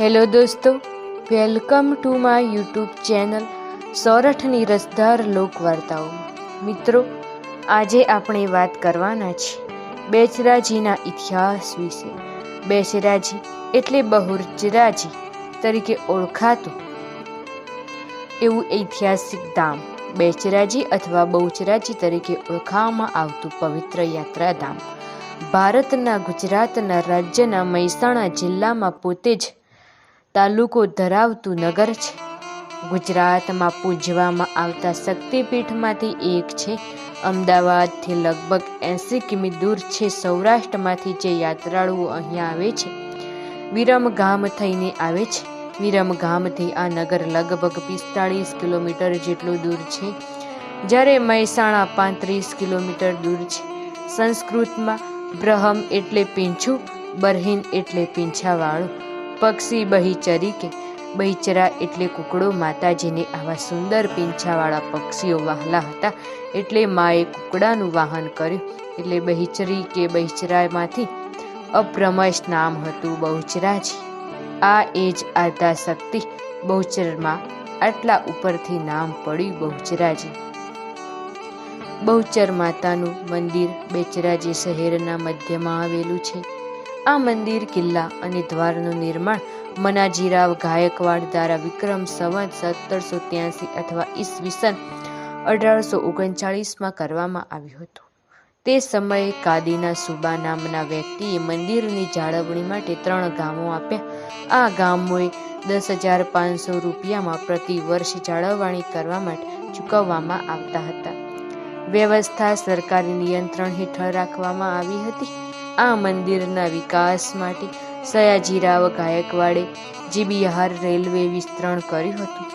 Hello દોસ્તો, welcome to my YouTube channel સોરઠની Rasdhar લોકવાર્તાઓ. મિત્રો, આજે આપણે વાત કરવાના છીએ બેચરાજીના ઇતિહાસ વિશે. બેચરાજી એટલે બહુચરાજી તરીકે ઓળખાતું એવું ઐતિહાસિક ધામ. બેચરાજી અથવા બહુચરાજી તરીકે ઓળખાવવામાં આવતું પવિત્ર યાત્રાધામ. ભારતના ગુજરાતના રાજ્યના મહેસાણા જિલ્લામાં પોતે જ તાલુકો ધરાવતું નગર છે. ગુજરાતમાં પૂજવામાં આવતા શક્તિપીઠમાંથી એક છે. અમદાવાદથી લગભગ એંસી કિમી દૂર છે સૌરાષ્ટ્રમાંથી જે યાત્રાળુઓ અહીંયા આવે છે. વિરમગામ થઈને આવે છે. વિરમગામથી આ નગર લગભગ પિસ્તાળીસ કિલોમીટર જેટલું દૂર છે. જ્યારે મહેસાણા પાંત્રીસ કિલોમીટર દૂર છે. સંસ્કૃતમાં બ્રહમ એટલે પીંછું, બરહીન એટલે પીંછાવાળું. પક્ષી બહિચરી કે બહિચરા એટલે કુકડો માતાજીને આવા સુંદર પીંછાવાળા પક્ષીઓ વહાલા હતા. એટલે માએ કુકડાનું વાહન કર્યું. એટલે બહિચરી કે બહિચરામાંથી અપ્રમશ નામ હતું બહુચરાજી. આ એ જ આદા શક્તિ બહુચરમાં આટલા ઉપરથી નામ પડ્યું બહુચરાજી. બહુચર માતાનું મંદિર બેચરાજી શહેરના મધ્યમાં આવેલું છે. આ મંદિર કિલ્લા અને દ્વારનું નિર્માણ મનાજીરાવ ગાયકવાડ દ્વારા વિક્રમ સંવત સત્તરસો ત્યાસી અથવા ઈસવીસન અઢારસો ઓગણચાળીસમાં કરવામાં આવ્યું હતું. તે સમયે કાદીના સુબા નામના વ્યક્તિએ મંદિરની જાળવણી માટે ત્રણ ગામો આપ્યા. આ ગામોએ દસ હજાર પાંચસો રૂપિયામાં પ્રતિ વર્ષ જાળવણી કરવા માટે ચૂકવવામાં આવતા હતા. વ્યવસ્થા સરકારી નિયંત્રણ હેઠળ રાખવામાં આવી હતી. આ મંદિરના વિકાસ માટે સયાજીરાવ ગાયકવાડે જીબીહાર રેલવે વિસ્તરણ કર્યું હતું,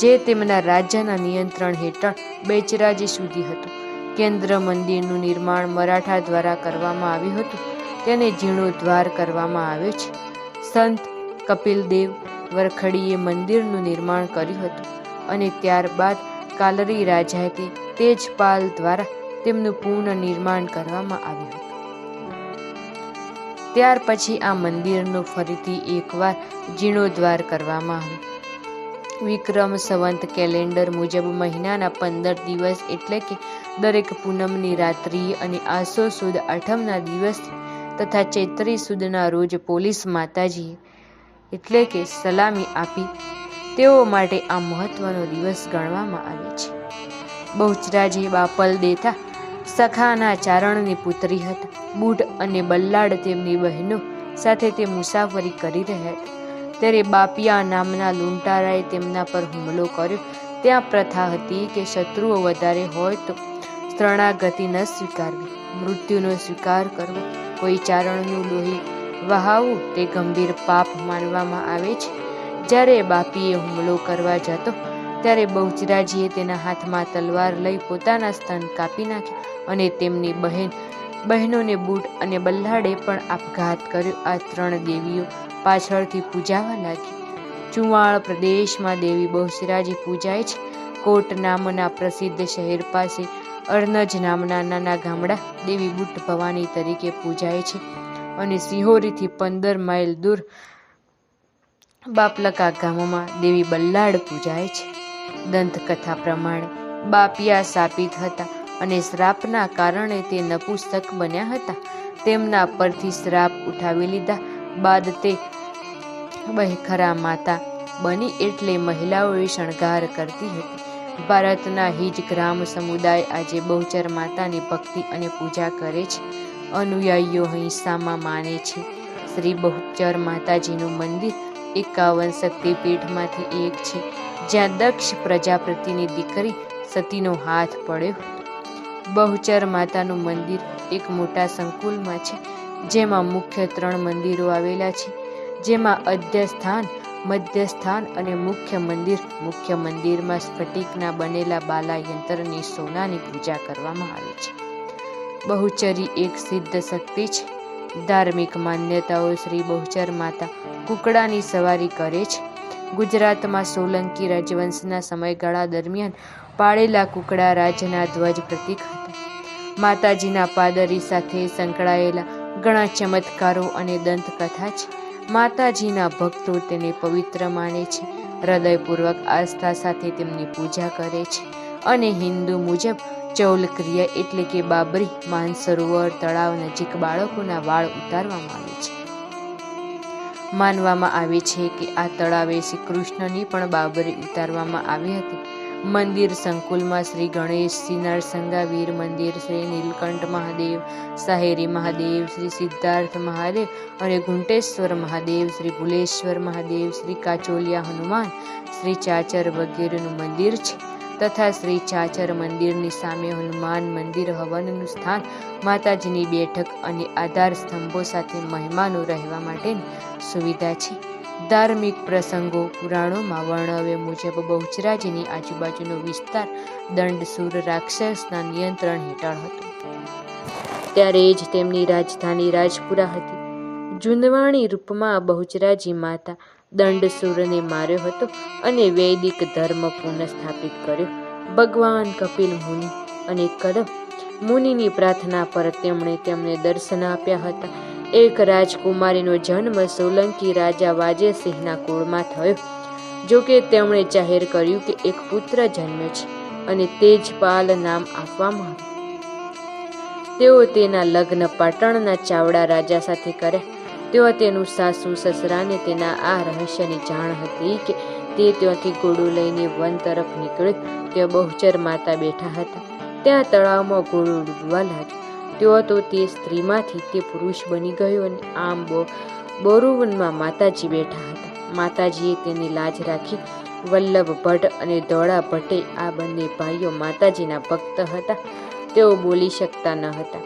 જે તેમના રાજ્યના નિયંત્રણ હેઠળ બેચરાજી સુધી હતું. કેન્દ્ર મંદિરનું નિર્માણ મરાઠા દ્વારા કરવામાં આવ્યું હતું, તેને જીર્ણોદ્ધાર કરવામાં આવ્યો છે. સંત કપિલદેવ વરખડીએ મંદિરનું નિર્માણ કર્યું હતું અને ત્યારબાદ કાલરી રાજાએ તેજપાલ દ્વારા તેમનું પુનઃ નિર્માણ કરવામાં આવ્યું હતું. ત્યાર પછી આ મંદિરનું ફરીથી એકવાર જીર્ણોદ્વાર કરવામાં આવ્યું વિક્રમ સંવંત કેલેન્ડર મુજબ મહિનાના પંદર દિવસ એટલે કે દરેક પૂનમની રાત્રિ અને આસો સુદ આઠમના દિવસ તથા ચૈત્રી સુદના રોજ પોલીસ માતાજીએ એટલે કે સલામી આપી તેઓ માટે આ મહત્વનો દિવસ ગણવામાં આવે છે. બહુચરાજી બાપલ દેતા સખાના ચારણની પુત્રી હતા. બુઢ અને બલ્લાડ તેમની બહેનો સાથે તે મુસાફરી કરી રહ્યા ત્યારે બાપિયા નામના લૂંટારાએ તેમના પર હુમલો કર્યો. ત્યાં પ્રથા હતી કે શત્રુઓ વધારે હોય તો શરણાગતિ ન સ્વીકારવી. મૃત્યુનો સ્વીકાર કરવો. કોઈ ચારણનું લોહી વહાવવું તે ગંભીર પાપ માનવામાં આવે છે. જ્યારે બાપીએ હુમલો કરવા જતો, ત્યારે બહુચરાજીએ તેના હાથમાં તલવાર લઈ પોતાના સ્તન કાપી નાખ્યા અને તેમની બહેન બહેનોને બૂટ અને બલ્લાડે પણ આપઘાત કર્યો. આ ત્રણ દેવીઓ પાછળથી પૂજાવા લાગી. ચુવાણ પ્રદેશમાં દેવી બહુચરાજી પૂજાય છે. કોટ નામના પ્રસિદ્ધ શહેર પાસે અર્નજ નામના નાના ગામડા દેવી બુટ ભવાની તરીકે પૂજાય છે અને સિહોરીથી પંદર માઇલ દૂર બાપલકા ગામમાં દેવી બલ્લાડ પૂજાય છે. દંતકથા પ્રમાણે બાપિયા સાપિત હતા. અને શ્રાપના કારણે તે નપુસ્તક બન્યા હતા. તેમના પરથી શ્રાપ ઉઠાવી લીધા બાદ તે બહેખરા માતા બની એટલે મહિલાઓએ શણગાર કરતી હતી. ભારતના હિજ ગ્રામ સમુદાય આજે બહુચર માતાની ભક્તિ અને પૂજા કરે છે. અનુયાયીઓ હિંસામાં માને છે. શ્રી બહુચર માતાજીનું મંદિર એકાવન શક્તિપીઠમાંથી એક છે, જ્યાં દક્ષ પ્રજાપતિની દીકરી સતીનો હાથ પડ્યો બહુચર માતાનું મંદિર એક મોટા સંકુલમાં છે, જેમાં મુખ્ય ત્રણ મંદિરો આવેલા છે, જેમાં અધ્યસ્થાન, મધ્યસ્થાન અને મુખ્ય મંદિર, મુખ્ય મંદિરમાં સ્ફટિકના બનેલા બાલા યંત્રની સોનાની પૂજા કરવામાં આવે છે. બહુચરી એક સિદ્ધ શક્તિ છે. ધાર્મિક માન્યતાઓ શ્રી બહુચર માતા કુકડાની સવારી કરે છે. ગુજરાતમાં સોલંકી રાજવંશના સમયગાળા દરમિયાન પાળેલા કુકડા રાજના ધ્વજ પ્રતીક હતા. માતાજીના પાદરી સાથે સંકળાયેલા ઘણા ચમત્કારો અને દંતકથા છે. માતાજીના ભક્તો તેને પવિત્ર માને છે, હૃદયપૂર્વક આસ્થા સાથે તેમની પૂજા કરે છે અને હિન્દુ મુજબ ચૌલ ક્રિયા એટલે કે બાબરી, માનસરોવર તળાવ નજીક બાળકોના વાળ ઉતારવામાં આવે છે. માનવામાં આવે છે કે આ તળાવે શ્રી કૃષ્ણની પણ બાબરી ઉતારવામાં આવી હતી. મંદિર સંકુલમાં શ્રી ગણેશ શ્રી નરસંગા મંદિર, શ્રી નીલકંઠ મહાદેવ, સાહેરી મહાદેવ, શ્રી સિદ્ધાર્થ મહાદેવ અને ગુંટેશ્વર મહાદેવ, શ્રી ભુલેશ્વર મહાદેવ, શ્રી કાચોલિયા હનુમાન, શ્રી ચાચર વગેરેનું મંદિર છે તથા શ્રી ચાચર મંદિરની સામે હનુમાન મંદિર હવનનું સ્થાન, માતાજીની બેઠક અને આધાર સ્તંભો સાથે મહેમાનો રહેવા માટેની સુવિધા છે. ધાર્મિક પ્રસંગો પુરાણોમાં વર્ણવ્યા મુજબ બહુચરાજીની આજુબાજુનો વિસ્તાર દંડસુર રાક્ષસના નિયંત્રણ હેઠળ હતો. ત્યારે જ તેમની રાજધાની રાજપુરા હતી. જુનવાણી રૂપમાં બહુચરાજી માતા દંડસુરને માર્યો હતો અને વૈદિક ધર્મ પુનઃસ્થાપિત કર્યો. ભગવાન કપિલ મુનિ અને કદમ મુનિની પ્રાર્થના પર તેમણે તેમને દર્શન આપ્યા હતા. એક રાજકુમારીનો જન્મ સોલંકી રાજા વાજેસિંહના કુળમાં થયો, જો કે તેમણે જાહેર કર્યું કે એક પુત્ર જન્મે છે અને તેજપાલ નામ આપવામાં આવ્યું. તેઓ તેના લગ્ન પાટણના ચાવડા રાજા સાથે કર્યા. તેઓ તેનું સાસુ સસરાને તેના આ રહસ્યની જાણ હતી કે તે ત્યાંથી ઘોડું લઈને વન તરફ નીકળ્યો. ત્યાં બહુચર માતા બેઠા હતા. ત્યાં તળાવમાં ઘોડું ડૂબવા લાગ્યું. તેઓ હતો તે સ્ત્રીમાંથી તે પુરુષ બની ગયો અને આમ બોરુવનમાં માતાજી બેઠા હતા. માતાજીએ તેની લાજ રાખી વલ્લભ ભટ્ટ અને ધોળા ભટ્ટે આ બંને ભાઈઓ માતાજીના ભક્ત હતા. તેઓ બોલી શકતા ન હતા.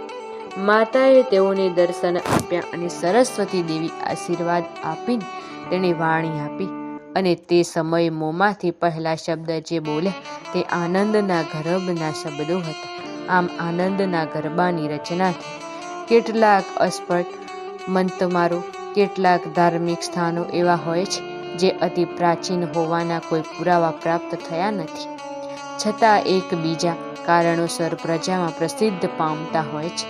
માતાએ તેઓને દર્શન આપ્યા અને સરસ્વતી દેવી આશીર્વાદ આપીને તેણે વાણી આપી અને તે સમયે મોંમાંથી પહેલા શબ્દ જે બોલ્યા તે આનંદના ગરબના શબ્દો હતા. આમ આનંદના ગરબાની રચના થઈ કેટલાક અસ્પટ મંતમારો, કેટલાક ધાર્મિક સ્થાનો એવા હોય છે જે અતિ પ્રાચીન હોવાના કોઈ પુરાવા પ્રાપ્ત થયા નથી. છતાં એકબીજા કારણોસર પ્રજામાં પ્રસિદ્ધ પામતા હોય છે.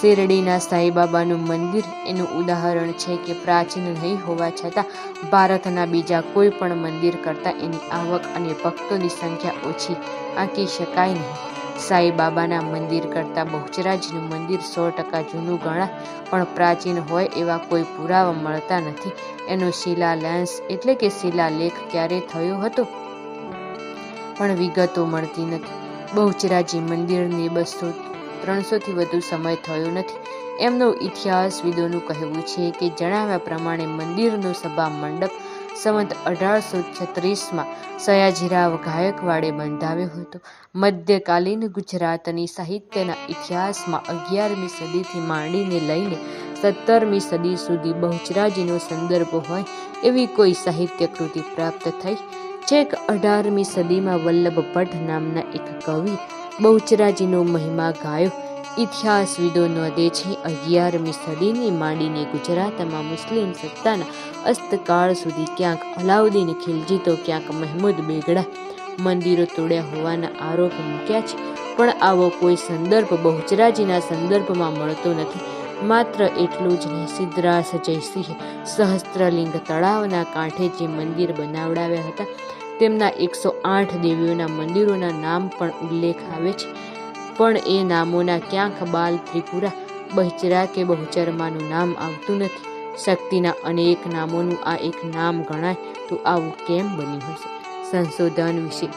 શિરડીના સાંઈબાબાનું મંદિર એનું ઉદાહરણ છે કે પ્રાચીન નહીં હોવા છતાં ભારતના બીજા કોઈ પણ મંદિર કરતાં એની આવક અને ભક્તોની સંખ્યા ઓછી આંકી શકાય નહીં. સાંઈબાબાના મંદિર કરતાં બહુચરાજીનું મંદિર સો ટકા જૂનું ગણાય, પણ પ્રાચીન હોય એવા કોઈ પુરાવા મળતા નથી. એનો શિલાલેન્સ એટલે કે શિલાલેખ ક્યારે થયો હતો? પણ વિગતો મળતી નથી. બહુચરાજી મંદિરની બસો ત્રણસોથી વધુ સમય થયો નથી. એમનો ઇતિહાસ વિદોનું કહેવું છે કે જણાવ્યા પ્રમાણે મંદિરનો સભા મંડપ સંવત અઢારસો છત્રીસમાં સયાજીરાવ ગાયકવાડે બંધાવ્યો હતો. મધ્યકાલીન ગુજરાતની સાહિત્યના ઇતિહાસમાં અગિયારમી સદીથી માંડીને લઈને સત્તરમી સદી સુધી બહુચરાજીનો સંદર્ભ હોય એવી કોઈ સાહિત્ય કૃતિ પ્રાપ્ત થઈ. છેક અઢારમી સદીમાં વલ્લભ ભટ્ટ નામના એક કવિ બહુચરાજીનો મહિમા ગાયો. ઇતિહાસવિદો નોંધે છે. અગિયારમી સદીની માંડીને ગુજરાતમાં મુસ્લિમ સત્તાના અસ્તકાળ સુધી ક્યાંક અલાઉદ્દીન ખિલજી તો ક્યાંક મહેમૂદ બેગડા મંદિરો તોડ્યા હોવાના આરોપ મૂક્યા છે. પણ આવો કોઈ સંદર્ભ બહુચરાજીના સંદર્ભમાં મળતો નથી. માત્ર એટલું જ નહીં સિદ્ધરાસ જયસિંહે સહસ્ત્રલિંગ તળાવના કાંઠે જે મંદિર બનાવડાવ્યા હતા, તેમના એકસો આઠ દેવીઓના મંદિરોના નામ પણ ઉલ્લેખ આવે છે. પણ એ નામોના ક્યાંક બાલ ત્રિપુરા, બહચરા કે બહુચરમાનું નામ આવતું નથી. શક્તિના અનેક નામોનું આ એક નામ ગણાય તો આવું કેમ બન્યું હશે? સંશોધન વિશે.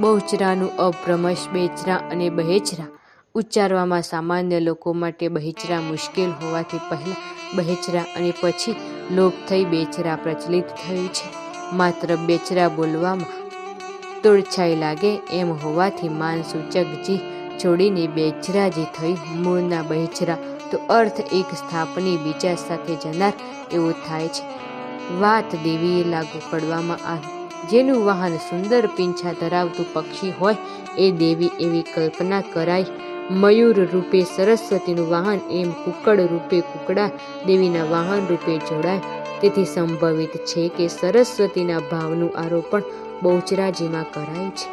બહુચરાનું અભ્રમશ બેચરા અને બહેચરા. ઉચ્ચારવામાં સામાન્ય લોકો માટે બહેચરા મુશ્કેલ હોવાથી પહેલાં બહેચરા અને પછી લોપ થઈ બેચરા પ્રચલિત થયું છે. માત્ર બેચરા બોલવામાં તોડછાઈ લાગે એમ હોવાથી માનસૂચક જી છોડીને બેચરાજી થઈ મૂળના બહેચરા તો અર્થ એક સ્થાપની બીજા સાથે જનાર એવો થાય છે. વાત દેવીએ લાગુ પડવામાં આવી. જેનું વાહન સુંદર પીંછા ધરાવતું પક્ષી હોય એ દેવી એવી કલ્પના કરાઈ મયુર રૂપે સરસ્વતીનું વાહન, એમ કુકડ રૂપે કુકડા, દેવીના વાહન રૂપે જોડાય. તેથી સંભવિત છે કે સરસ્વતીના ભાવનું આરોપણ બહુચરાજીમાં કરાયું છે.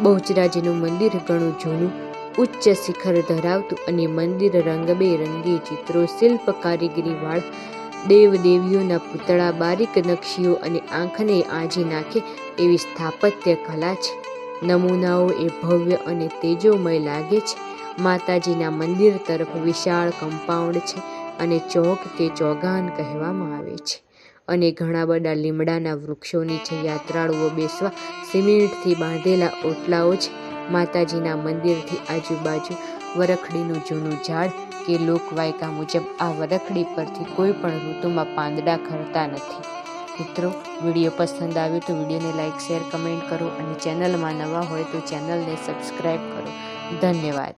બહુચરાજીનું મંદિર ઘણું જૂનું, ઉચ્ચ શિખર ધરાવતું અને મંદિર રંગબેરંગી ચિત્રો શિલ્પ કારીગરીવાળ દેવદેવીઓના પૂતળા, બારીક નકશીઓ અને આંખને આજી નાખે એવી સ્થાપત્ય કલા છે. નમૂનાઓ એ ભવ્ય અને તેજોમય લાગે છે. માતાજીના મંદિર તરફ વિશાળ કમ્પાઉન્ડ છે અને ચોક કે ચોગાન કહેવામાં આવે છે. અને ઘણા બધા લીમડાના વૃક્ષો નીચે યાત્રાળુઓ બેસવા સિમેન્ટથી બાંધેલા ઓટલાઓ છે. માતાજીના મંદિરથી આજુબાજુ વરખડીનું જૂનું ઝાડ કે લોકવાયકા મુજબ આ વરખડી પરથી કોઈ પણ ઋતુમાં પાંદડા ખરતા નથી. મિત્રો, વીડિયો પસંદ આવ્યો તો વિડીયોને લાઇક શેર, કમેન્ટ કરો અને ચેનલમાં નવા હોય તો ચેનલને સબસ્ક્રાઈબ કરો. ધન્યવાદ.